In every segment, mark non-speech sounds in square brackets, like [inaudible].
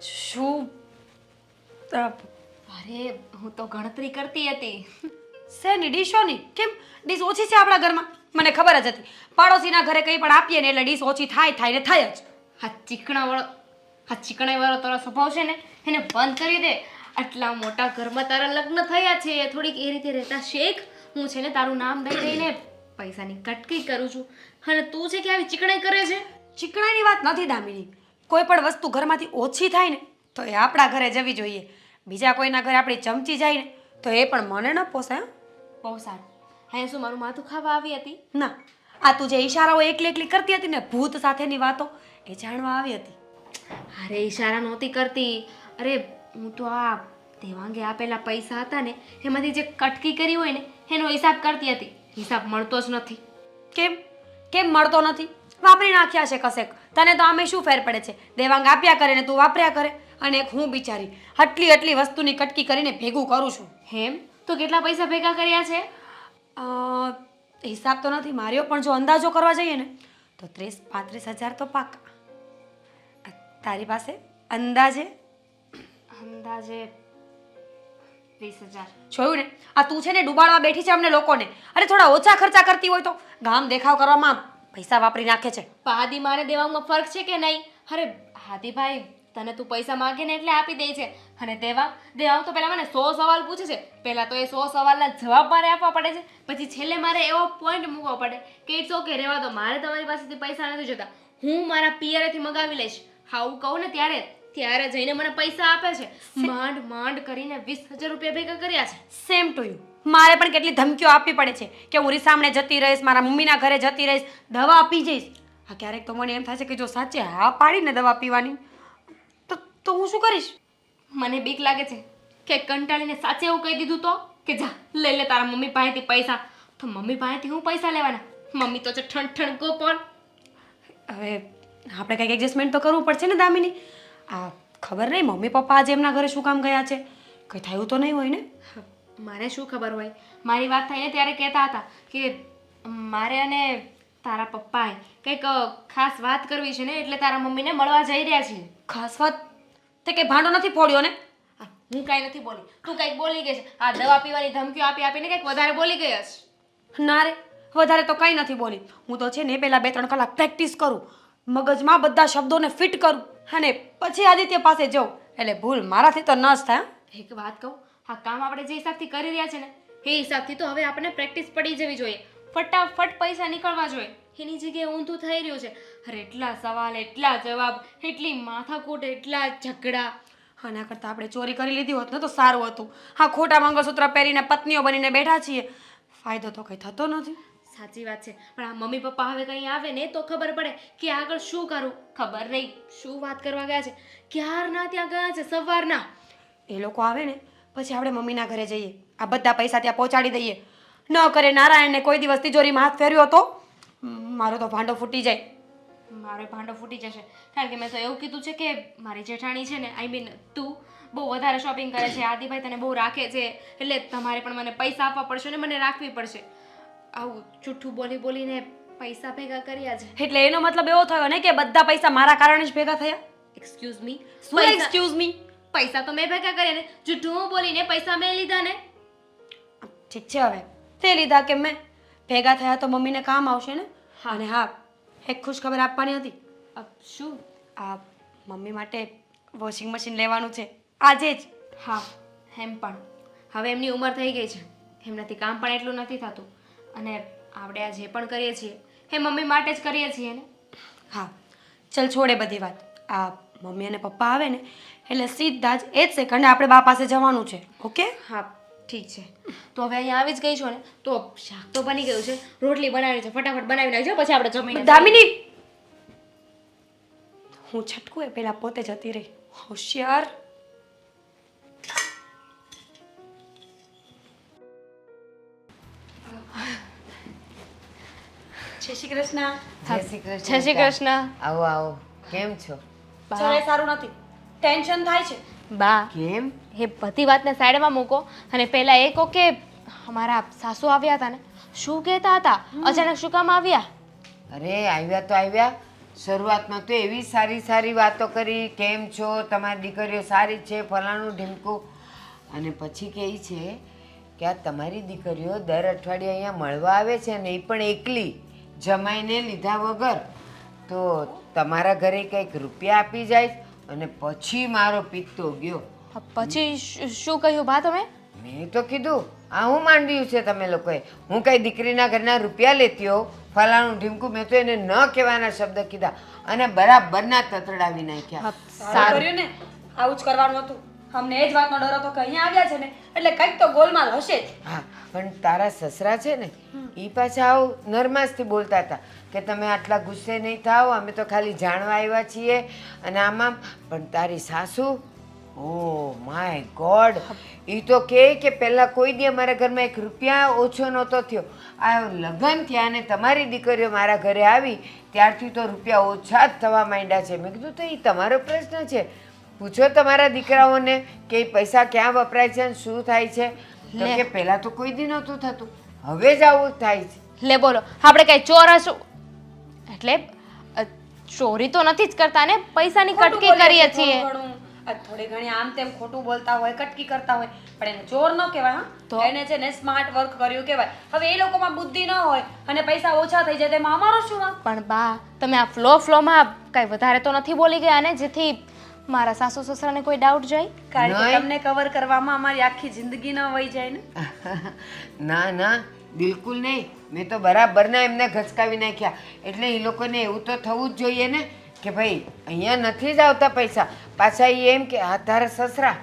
શું? અરે હું તો ગણતરી કરતી હતી. શેની ડીશોની કેમ? ડીશ ઓછી છે આપણા ઘરમાં? મને ખબર જ હતી. પાડોશીના ઘરે કંઈ પણ આપીએ ને એટલે ડીશ ઓછી થાય થાય ને થાય જ. હા ચીકણા વાળો આ ચીકણા વાળો તારો સ્વભાવ છે ને એને બંધ કરી દે. આટલા મોટા ઘરમાં તારા લગ્ન થયા છે થોડીક એ રીતે રહેતા શેખ. હું છે ને તારું નામ દઈ દઈને પૈસાની કટકી કરું છું. અને તું છે કે આવી ચીકણાઈ કરે છે? ચીકણાઈની વાત નથી દામિની. કોઈ પણ વસ્તુ ઘરમાંથી ઓછી થાય ને તો એ આપણા ઘરે જવી જોઈએ. બીજા કોઈના ઘરે આપણી ચમચી જાય ને તો એ પણ મને ન પોસાય? બહુ સારું. હા શું મારું માથું ખાવા આવી હતી? ના આ તું જે ઈશારાઓ એકલી એકલી કરતી હતી ને ભૂત સાથેની વાતો એ જાણવા આવી હતી. અરે ઈશારા નહોતી કરતી. અરે હું તો આ દેવાંગે આપેલા પૈસા હતા ને એમાંથી જે કટકી કરી હોય ને એનો હિસાબ કરતી હતી. હિસાબ મળતો જ નથી. કેમ? કેમ મળતો નથી? વાપરી નાખ્યા છે કશેક. તને તો આમે શું ફેર પડે છે? દેવાંગ આપ્યા કરે ને તું વાપર્યા કરે. અને એક હું બિચારી આટલી આટલી વસ્તુની કટકી કરીને ભેગું કરું છું. હેમ? તો કેટલા પૈસા ભેગા કર્યા છે? હિસાબ તો નથી માર્યો પણ જો અંદાજો કરવા જઈએ ને તો ત્રીસ પાંત્રીસ હજાર તો પાકા. તારી પાસે અંદાજે? અંદાજે વીસ હજાર. જોયું ને? આ તું છે ને ડૂબાડવા બેઠી છે અમને લોકોને. અરે થોડા ઓછા ખર્ચા કરતી હોય તો ગામ દેખાવ કરવામાં પૈસા વાપરી નાખે છે. પાદી મારે દેવામાં ફરક છે કે નહીં? અરે હાથીભાઈ તને તું પૈસા માંગે ને એટલે આપી દે છે. અને દેવા દેવા તો પહેલા મને સો સવાલ પૂછે છે. પહેલાં તો એ સો સવાલના જવાબ મારે આપવા પડે છે. પછી છેલ્લે મારે એવો પોઈન્ટ મૂકવો પડે કે ઇટ્સ ઓકે રહેવા દો. મારે તમારી પાસેથી પૈસા નથી જોતા. હું મારા પિયરેથી મગાવી લઈશ. આવું કહું ને ત્યારે ત્યારે જઈને મને પૈસા આપે છે. માંડ માંડ કરીને વીસ હજાર રૂપિયા ભેગા કર્યા છે. સેમ ટુ યુ મારે પણ કેટલી ધમકીઓ આપવી પડે છે કે હું રીસામણે જતી રહીશ, મારા મમ્મીના ઘરે જતી રહીશ, દવા પી જઈશ. હા ક્યારેક તો મને એમ છે કે જો સાચે હા પાડીને દવા પીવાની, તો તો હું શું કરીશ? મને બીક લાગે છે કે કંટાળીને સાચે એવું કહી દીધું તો? કે જા, લઈ લે તારા મમ્મી પાસેથી પૈસા. તો મમ્મી પાસેથી હું પૈસા લેવાના? મમ્મી તો છે ઠણ ઠણ પણ હવે આપણે કંઈક એડજસ્ટમેન્ટ તો કરવું પડશે ને દામિની? આ ખબર નહીં મમ્મી પપ્પા આજે એમના ઘરે શું કામ ગયા છે? કંઈ થયું તો નહીં હોય ને? મારે શું ખબર હોય? મારી વાત થઈને ત્યારે કહેતા હતા કે મારે અને તારા પપ્પાએ કંઈક ખાસ વાત કરવી છે ને એટલે તારા મમ્મીને મળવા જઈ રહ્યા છીએ. ખાસ વાત? તે કંઈ ભાંડો નથી ફોડ્યો ને? હું કાંઈ નથી બોલી. તું કંઈક બોલી ગઈ છે. આ દવા પીવાની ધમકીઓ આપી આપીને કંઈક વધારે બોલી ગઈ હશે. ના રે વધારે તો કંઈ નથી બોલી. હું તો છે ને પહેલાં બે ત્રણ કલાક પ્રેક્ટિસ કરું. મગજમાં બધા શબ્દોને ફિટ કરું. અને પછી આદિત્ય પાસે જાઉં. એટલે ભૂલ મારાથી તો ન જ થાય? એક વાત કહું આ કામ આપણે જે હિસાબથી કરી રહ્યા છે ને, એ હિસાબથી તો હવે આપણને પ્રેક્ટિસ પડી જવી જોઈએ. ફટાફટ પૈસા નીકળવા જોઈએ. એની જગ્યાએ ઊંધું થઈ રહ્યું છે. અરે એટલા સવાલ, એટલા જવાબ, એટલી માથાકૂટ, એટલા ઝઘડા. આના કરતાં આપણે ચોરી કરી લીધી હોત ને તો સારું હતું. હા, ખોટા મંગળસૂત્ર પહેરીને પત્નીઓ બનીને બેઠા છીએ. ફાયદો તો કંઈ થતો નથી. સાચી વાત છે. પણ આ મમ્મી પપ્પા હવે કંઈ આવે ને તો ખબર પડે કે આગળ શું કરું. ખબર નહીં. શું વાત કરવા ગયા છે? ક્યારના ત્યાં ગયા છે? સવારના. એ લોકો આવે ને પછી આપણે મમ્મીના ઘરે જઈએ. આ બધા પૈસા ત્યાં પહોંચાડી દઈએ. ન કરે નારાયણને કોઈ દિવસ તિજોરીમાં હાથ ફેર્યો હતો મારો તો ભાંડો ફૂટી જાય. મારો ભાંડો ફૂટી જશે. કારણ કે મેં તો એવું કીધું છે કે મારી જેઠાણી છે ને આઈ મીન તું બહુ વધારે શોપિંગ કરે છે આદિભાઈ તને બહુ રાખે છે એટલે તમારે પણ મને પૈસા આપવા પડશે ને મને રાખવી પડશે. આવું જૂઠું બોલી બોલીને પૈસા ભેગા કર્યા છે. એટલે એનો મતલબ એવો થયો ને કે બધા પૈસા મારા કારણે જ ભેગા થયા? એક્સક્યુઝ મી શું એક્સક્યુઝ મી પૈસા તો મેં ભેગા કર્યા ને જૂઠું બોલીને પૈસા મેં લીધા ને. ઠીક છે હવે તે લીધા કે મેં? ભેગા થયા તો મમ્મીને કામ આવશે ને? હા. અને હા એક ખુશ ખબર આપવાની હતી. શું? આ મમ્મી માટે વોશિંગ મશીન લેવાનું છે આજે જ. હા એમ પણ. હવે એમની ઉંમર થઈ ગઈ છે. એમનાથી કામ પણ એટલું નથી થતું. અને આપણે આ જે પણ કરીએ છીએ. એ મમ્મી માટે જ કરીએ છીએ ને. હા ચલ છોડે બધી વાત. આ મમ્મી અને પપ્પા આવે ને એટલે સીધા જ એ જ સેકન્ડે આપણે બા પાસે જવાનું છે. ઓકે? હા ઠીક છે. તો હવે અહીંયા આવી જ ગઈ છો ને તો શાક તો બની ગયું છે. રોટલી બનાવી છે ફટાફટ બનાવી નાખજો પછી આપણે જમીને દામિની હું છટકું એ પહેલાં પોતે જતી રહી. હોશિયાર. જય શ્રી કૃષ્ણ. જય શ્રી કૃષ્ણ. જય શ્રી કૃષ્ણ. આવો આવો. કેમ છો? સારું નથી. ટેન્શન થાય છે. બા કેમ? એ બધી વાતને સાઈડમાં મૂકો અને પહેલા એ કહો કે અમારા સાસુ આવ્યા હતા ને. શું કહેતા હતા? અચાનક શું કામ આવ્યા? અરે આવ્યા તો આવ્યા. શરૂઆતમાં તો એવી સારી સારી વાતો કરી કેમ છો? તમારી દીકરીઓ સારી છે ફલાણું ઢીમકું. અને પછી કહે છે કે આ તમારી દીકરીઓ દર અઠવાડિયે અહીંયા મળવા આવે છે ને એ પણ એકલી જમાઈને લીધા વગર. તો તમારા ઘરે કંઈક રૂપિયા આપી જાય. અને પછી મારો પિત્તો ગયો. પછી શું- કહ્યું બા તમે? મેં તો કીધું આ હું માંડ્યું છે તમે લોકોએ? હું કઈ દીકરીના ઘરના રૂપિયા લેતી હોઉં? ફલાણું ઢીમકું મેં તો એને ન કહેવાના શબ્દ કીધા અને બરાબરના તતડાવી નાખ્યા. સારું કર્યું ને. આવું જ કરવાનું હતું. અમને એ જ વાતનો ડર હતો કે અહીંયા આવ્યા છે ને એટલે કંઈક તો ગોલમાલ હશે જ. હા પણ તારા સસરા છે ને એ પાછા આવું નરમાસથી બોલતા હતા. કે તમે આટલા ગુસ્સે નહીં થાઓ અમે તો ખાલી જાણવા આવ્યા છીએ. અને આમાં પણ તારી સાસુ? Oh my God. એ તો કહે કે પહેલાં કોઈ દી અમારા ઘરમાં એક રૂપિયા ઓછો નહોતો થયો. આ લગ્ન થયા ને તમારી દીકરીઓ મારા ઘરે આવી ત્યારથી તો રૂપિયા ઓછા જ થવા માંડ્યા છે. મેં કીધું તો એ તમારો પ્રશ્ન છે. પૂછો તમારા દીકરાઓને કે પૈસા ક્યાં વપરાય છે અને શું થાય છે. કે પહેલાં તો કોઈ દી નહોતું થતું. હવે જ આવું થાય છે. લે બોલો. આપણે કઈ ચોર હશું એટલે અ, ચોરી તો નથી જ કરતા ને પૈસાની ખોટું કટકી કરીએ છીએ. થોડું ઘણું. આ થોડી ઘણી આમ તેમ ખોટું બોલતા હોય કટકી કરતા હોય પણ એને ચોર ન કહેવાય તો? હા એને છે ને સ્માર્ટ વર્ક કર્યું કહેવાય. હવે એ લોકોમાં બુદ્ધિ ન હોય અને પૈસા ઓછા થઈ જાય તેમાં અમારો શું વાંક? પણ બા તમે આ ફ્લો ફ્લોમાં કાંઈ વધારે તો નથી બોલી ગયા ને જેથી મારા સાસુ સસરાને કોઈ ડાઉટ જાય? કારણ કે નહીં. તમને કવર કરવામાં અમારી આખી જિંદગી ન વહી જાય ને. [laughs] ના ના. બિલકુલ નહીં. મેં તો બરાબરના એમને ઘસકાવી નાખ્યા. એટલે એ લોકોને એવું તો થવું જ જોઈએ ને કે ભાઈ, અહીંયા નથી જ આવતા પૈસા. પાછા એ એમ કે, આ તારા સસરા.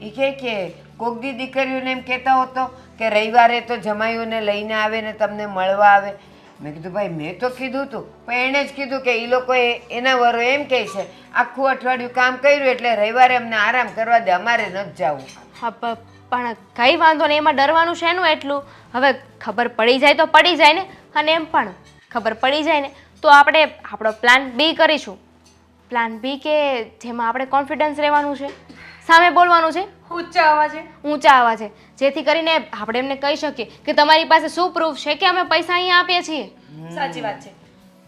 એ કહે કે, કોક દી દીકરીઓને એમ કહેતા હોતો કે રવિવારે તો જમાઈઓને લઈને આવે ને તમને મળવા આવે. મેં કીધું, ભાઈ, મેં તો કીધું હતું પણ એણે જ કીધું કે એ લોકોએ એના વરો એમ કહે છે, આખું અઠવાડિયું કામ કર્યું એટલે રવિવારે અમને આરામ કરવા દે, અમારે નથી જવું. હા પણ કઈ વાંધો નહીં એમાં ડરવાનું છે એનું એટલું? હવે ખબર પડી જાય તો પડી જાય ને અને એમ પણ ખબર પડી જાય ને તો આપણે આપણો પ્લાન બી કરીશું. પ્લાન બી કે જેમાં આપણે કોન્ફિડન્સ રહેવાનું છે સામે બોલવાનું છે? ઊંચા અવાજે. ઊંચા અવાજે. જેથી કરીને આપણે એમને કહી શકીએ કે તમારી પાસે શું પ્રૂફ છે કે અમે પૈસા અહીંયા આપીએ છીએ? સાચી વાત છે.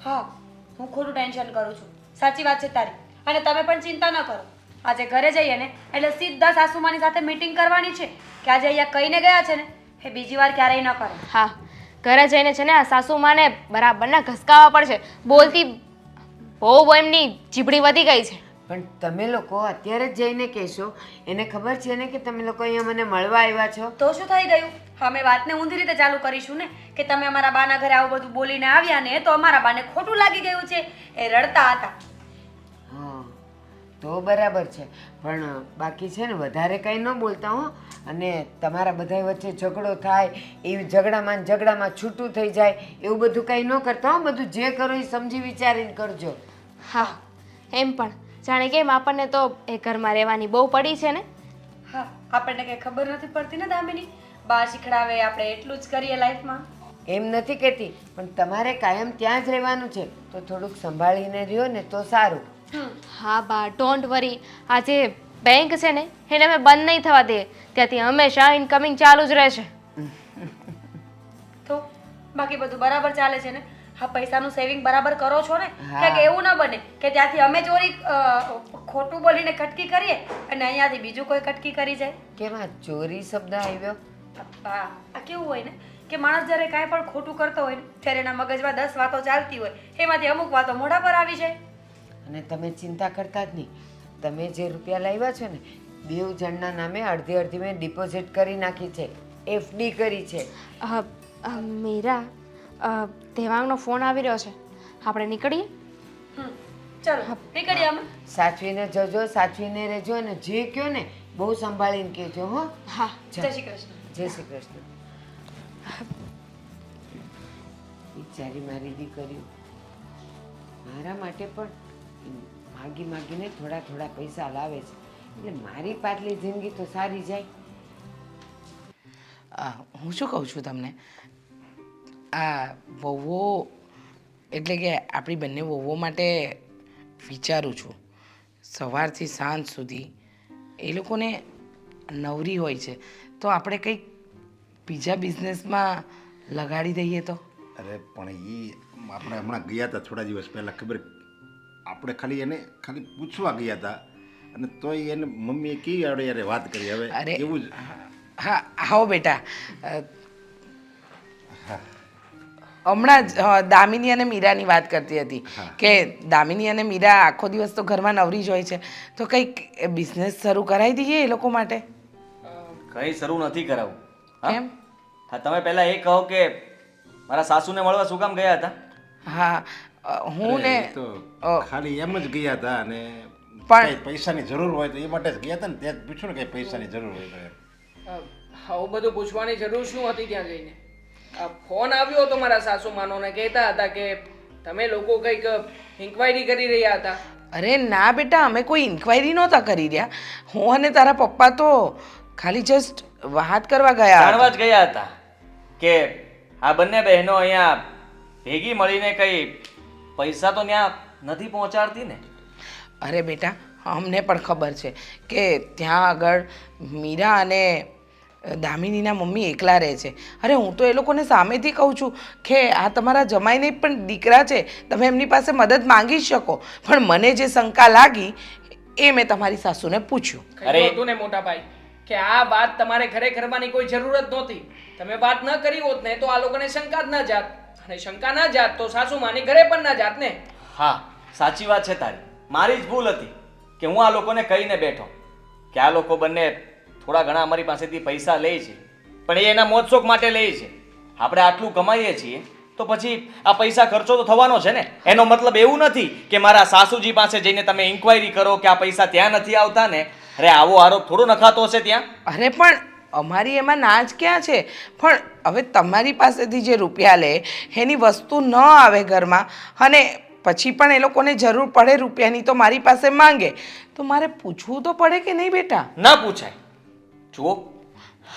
હા હું ખોટું ટેન્શન કરું છું. સાચી વાત છે તારી. અને તમે પણ ચિંતા ન કરો. આજે ઘરે જઈએ ને એટલે સીધા સાસુમાની સાથે મીટિંગ કરવાની છે. કે આજે અહીંયા કહીને ગયા છે ને એ બીજી વાર ક્યારેય ન કરે. હા ઘરે જઈને છે ને આ સાસુમાને બરાબરના ઘસકાવા પડશે. બોલતી બહુ એમની જીભડી વધી ગઈ છે. પણ તમે લોકો અત્યારે જ જઈને કહેશો એને ખબર છે ને કે તમે લોકો અહીંયા મને મળવા આવ્યા છો? તો શું થઈ ગયું? અમે વાતને ઊંધી રીતે ચાલુ કરીશું ને કે તમે અમારા બાના ઘરે આવું બધું બોલીને આવ્યા ને તો અમારા બાને ખોટું લાગી ગયું છે. એ રડતા હતા. તો બરાબર છે. પણ બાકી છે ને વધારે કંઈ ન બોલતા હો. અને તમારા બધા વચ્ચે ઝઘડો થાય એ ઝઘડામાં ઝઘડામાં છૂટું થઈ જાય એવું બધું કંઈ ન કરતા હો. બધું જે કરો એ સમજી વિચારીને કરજો. હા એમ પણ. જાણે કેમ આપણને તો એ ઘરમાં રહેવાની બહુ પડી છે ને? હા આપણને કંઈ ખબર નથી પડતી ને દામિની? બા શીખડાવે આપણે એટલું જ કરીએ લાઈફમાં. એમ નથી કહેતી પણ તમારે કાયમ ત્યાં જ રહેવાનું છે. તો થોડુંક સંભાળીને રહ્યો ને તો સારું. હા બા ડોન્ટ વરી આ જે બેંક છે ને એને અમે બંધ નહીં થવા દે ત્યાંથી હંમેશા ઇનકમિંગ ચાલુ જ રહેશે. તો બાકી બધું બરાબર ચાલે છે ને? હા પૈસાનું સેવિંગ બરાબર કરો છો ને. કે એવું ના બને કે ત્યાંથી અમે ચોરી ખોટું બોલીને કટકી કરીએ અને અહીંયાથી બીજું કોઈ કટકી કરી જાય. કેમાં ચોરી શબ્દ આવ્યો? હા આ કેવું હોય ને? કે માણસ જ્યારે કાંઈ પણ ખોટું કરતો હોય ને ત્યારે એના મગજમાં દસ વાતો ચાલતી હોય એમાંથી અમુક વાતો મોઢા પર આવી જાય. અને તમે ચિંતા કરતા જ નહીં. તમે જે રૂપિયા લાવ્યા છો ને બે જણના નામે અડધી અડધી મેં ડિપોઝિટ કરી નાખી છે. એફડી કરી છે. મીરા અ, દેવાંગનો ફોન આવી રહ્યો છે. આપણે નીકળીએ? ચાલો ચલો નીકળીએ અમે. સાચવીને જજો સાચવીને રહેજો અને જે કયો ને બહુ સંભાળીને કહેજો હો. હા જય શ્રી કૃષ્ણ. જય શ્રી કૃષ્ણ. બિચારી મારી દીકરીઓ. મારા માટે પણ માગી માગીને થોડા થોડા પૈસા લાવે છે. એટલે મારી પાટલી જિંદગી તો સારી જાય. આ હું શું કહું છું તમને? આ વહુઓ એટલે કે આપણી બંને વહુઓ માટે વિચારું છું. સવારથી સાંજ સુધી એ લોકોને નવરી હોય છે. તો આપણે કંઈક બીજા બિઝનેસમાં લગાડી દઈએ તો? અરે પણ એ આપણે હમણાં ગયા હતા થોડા દિવસ પહેલાં ખબર આપણે ખાલી એને ખાલી પૂછવા ગયા હતા. અને તોય એને મમ્મીએ કેવી આવડે યારે વાત કરી હવે? અરે. એવું જ. હા આવો બેટા. હમણાં જ દામિની અને મીરાની વાત કરતી હતી કે દામિની અને મીરા આખો દિવસ તો ઘરમાં નવરી જ હોય છે. તો કંઈક બિઝનેસ શરૂ કરાવી દઈએ એ લોકો માટે? કંઈ શરૂ નથી કરાવવું એમ કેમ? હા તમે પહેલાં એ કહો કે મારા સાસુને મળવા શું કામ ગયા હતા? હા હું ને ખાલી એમ જ ગયા હતા અને પણ- પૈસાની જરૂર હોય તો એ માટે જ ગયા હતા ને ત્યાં જ પૂછ્યું ને કે પૈસાની જરૂર હોય તો આવું બધું પૂછવાની જરૂર શું હતી ત્યાં જઈને? આ ફોન આવ્યો હતો મારા સાસુ માનોને કહેતા હતા કે તમે લોકો કંઈક ઇન્ક્વાયરી કરી રહ્યા હતા. અરે ના બેટા અમે કોઈ ઇન્ક્વાયરી નહોતા કરી રહ્યા. હું અને તારા પપ્પા તો ખાલી જસ્ટ વાત કરવા ગયા જાણવા જ ગયા હતા કે આ બંને બહેનો અહીંયા ભેગી મળીને કઈ પૈસા તો ત્યાં નથી પહોંચાડતી ને? અરે બેટા અમને પણ ખબર છે કે ત્યાં આગળ મીરા અને દામિનીના મમ્મી એકલા રહે છે. અરે હું તો એ લોકોને સામેથી કહું છું કે આ તમારા જમાઈને પણ દીકરા છે તમે એમની પાસે મદદ માંગી જ શકો. પણ મને જે શંકા લાગી એ મેં તમારી સાસુને પૂછ્યું. અરે. તું હતું ને મોટા ભાઈ કે આ વાત તમારે ઘરે કરવાની કોઈ જરૂરત નહોતી. તમે વાત ન કરી હોત ને તો આ લોકોને શંકા જ ન જાત. અને શંકા ના જાત તો સાસુમાની ઘરે પણ ના જાત ને? હા સાચી વાત છે તારી. મારી જ ભૂલ હતી કે હું આ લોકોને કહીને બેઠો કે આ લોકો બંને થોડા ઘણા અમારી પાસેથી પૈસા લે છે પણ એ એના મોજશોખ માટે લે છે. આપણે આટલું કમાઈએ છીએ તો પછી આ પૈસા ખર્ચો તો થવાનો છે ને? એનો મતલબ એવું નથી કે મારા સાસુજી પાસે જઈને તમે ઇન્ક્વાયરી કરો કે આ પૈસા ત્યાં નથી આવતા ને? અરે આવો આરોપ થોડો નખાતો હશે ત્યાં? અરે પણ અમારી એમાં ના જ ક્યાં છે? પણ હવે તમારી પાસેથી જે રૂપિયા લે એની વસ્તુ ન આવે ઘરમાં અને પછી પણ એ લોકોને જરૂર પડે રૂપિયાની તો મારી પાસે માંગે. તો મારે પૂછવું તો પડે કે નહીં બેટા? ન પૂછાય. જુઓ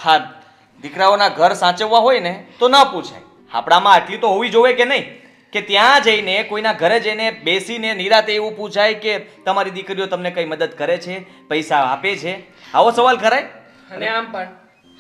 હા દીકરાઓના ઘર સાચવવા હોય ને તો ન પૂછાય. આપણામાં આટલી તો હોવી જોઈએ કે નહીં? કે ત્યાં જઈને કોઈના ઘરે જઈને બેસીને નિરાતે એવું પૂછાય કે તમારી દીકરીઓ તમને કઈ મદદ કરે છે પૈસા આપે છે? આવો સવાલ કરાય અને આમ પણ.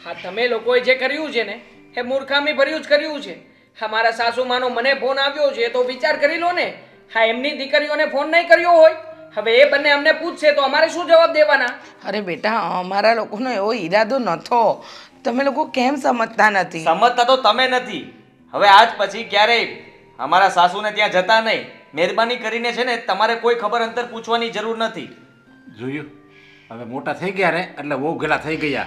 હા તમે લોકોએ જે કર્યું છે ને એ મૂર્ખામી ભર્યું જ કર્યું છે. હા મારા સાસુમાનો મને ફોન આવ્યો છે તો વિચાર કરી લો ને. હા એમની દીકરીઓને ફોન નહીં કર્યો હોય. હવે એ બંને અમને પૂછશે તો અમારે શું જવાબ દેવાના? અરે બેટા અમારા લોકોનો એવો ઈરાદો નથો. તમે લોકો કેમ સમજતા નથી? સમજતા તો તમે નથી. હવે આજ પછી ક્યારેય અમારા સાસુને ત્યાં જતા નહીં. મહેરબાની કરીને છે ને તમારે કોઈ ખબર અંતર પૂછવાની જરૂર નથી. જોયું. હવે મોટા થઈ ગયા ને એટલે બહુ ગેલા થઈ ગયા.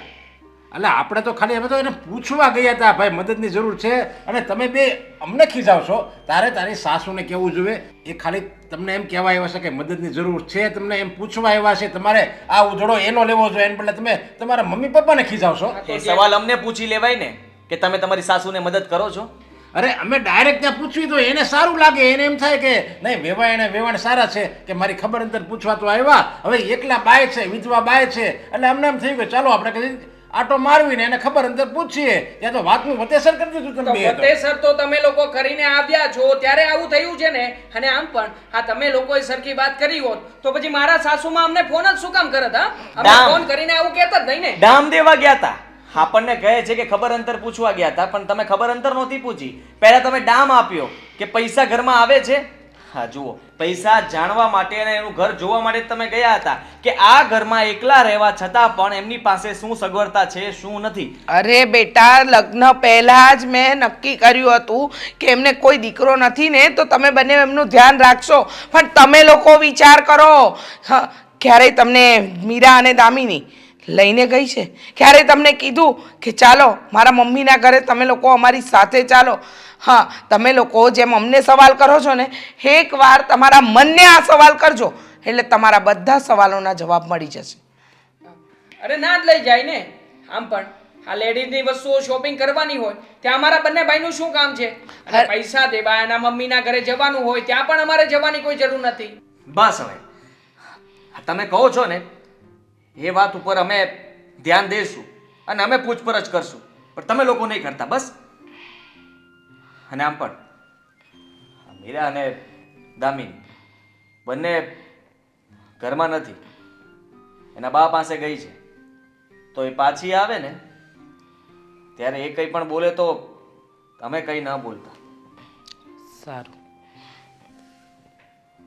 એટલે આપણે તો ખાલી અમે તો એને પૂછવા ગયા હતા ભાઈ મદદની જરૂર છે. અને તમે બે અમને ખીજાવશો? તારે તારી સાસુને કહેવું જોઈએ? એ ખાલી તમને એમ કહેવા આવ્યા છે કે મદદની જરૂર છે તમને એમ પૂછવા આવ્યા છે તમારે આ ઉજળો એનો લેવો જોઈએ એને બદલે તમે તમારા મમ્મી પપ્પાને ખીજાવશો? એ સવાલ અમને પૂછી લેવાય ને કે તમે તમારી સાસુને મદદ કરો છો? અરે અમે ડાયરેક્ટ ત્યાં પૂછવી તો એને સારું લાગે એને એમ થાય કે નહીં વેવાય એને વેવાણ સારા છે કે મારી ખબર અંતર પૂછવા તો આવ્યા હવે એકલા બાય છે વિધવા બાય છે. એટલે અમને એમ થયું કે ચાલો આપણે કદી આટો મારવીને એને ખબર અંતર પૂછીએ. ત્યાં તો વાતનું વતેસર કરી દીધું તમે વતેસર તો તમે લોકો કરીને આવ્યા છો ત્યારે આવું થયું છે ને? અને આમ પણ આ તમે લોકોએ સરખી વાત કરી હોત તો પછી મારા સાસુમાં અમને ફોન જ શું કામ કરત હા? અમે ફોન કરીને આવું કહેતા જ નહીં ને. ડામ દેવા ગયા હતા આપણને કહે છે કે ખબર અંતર પૂછવા ગયા હતા પણ તમે ખબર અંતર નહોતી પૂછી. પહેલા તમે ડામ આપ્યો કે પૈસા ઘરમાં આવે છે? હા, જુઓ. પૈસા જાણવા માટે અને એનું ઘર જોવા માટે તમે ગયા હતા કે આ ઘરમાં એકલા રહેવા છતાં પણ એમની પાસે શું સગવડતા છે, શું નથી? અરે બેટા, લગ્ન પહેલાં જ મેં નક્કી કર્યું હતું કે એમને કોઈ દીકરો નથી ને, તો તમે બંને એમનું ધ્યાન રાખશો. પણ તમે લોકો વિચાર કરો. ક્યારેય તમને મીરા અને દામિની લઈને ગઈ છે. ક્યારેય તમને કીધું કે ચાલો મારા મમ્મીના ઘરે તમે લોકો અમારી સાથે ચાલો. હા તમે લોકો જેમ અમને સવાલ કરો છો ને એકવાર તમારા મનને આ સવાલ કરજો એટલે તમારા બધા સવાલોના જવાબ મળી જશે. અરે ના જ લઈ જાય ને. આમ પણ આ લેડીઝની વસ્તુઓ શોપિંગ કરવાની હોય ત્યાં અમારા બંને ભાઈનું શું કામ છે? અને પૈસા દેવા એના મમ્મીના ઘરે જવાનું હોય ત્યાં પણ અમારે જવાની કોઈ જરૂર નથી. બસ હવે. તમે કહો છો ને એ વાત ઉપર અમે ધ્યાન દઈશું અને અમે પૂછપરછ કરશું. પણ તમે લોકો નહીં કરતા, બસ? અને આમ પણ. મીરા અને દામિન બંને ઘરમાં નથી. એના બા પાસે ગઈ છે. તો એ પાછી આવે ને, ત્યારે એ કંઈ પણ બોલે તો તમે કંઈ ન બોલતા. સારું.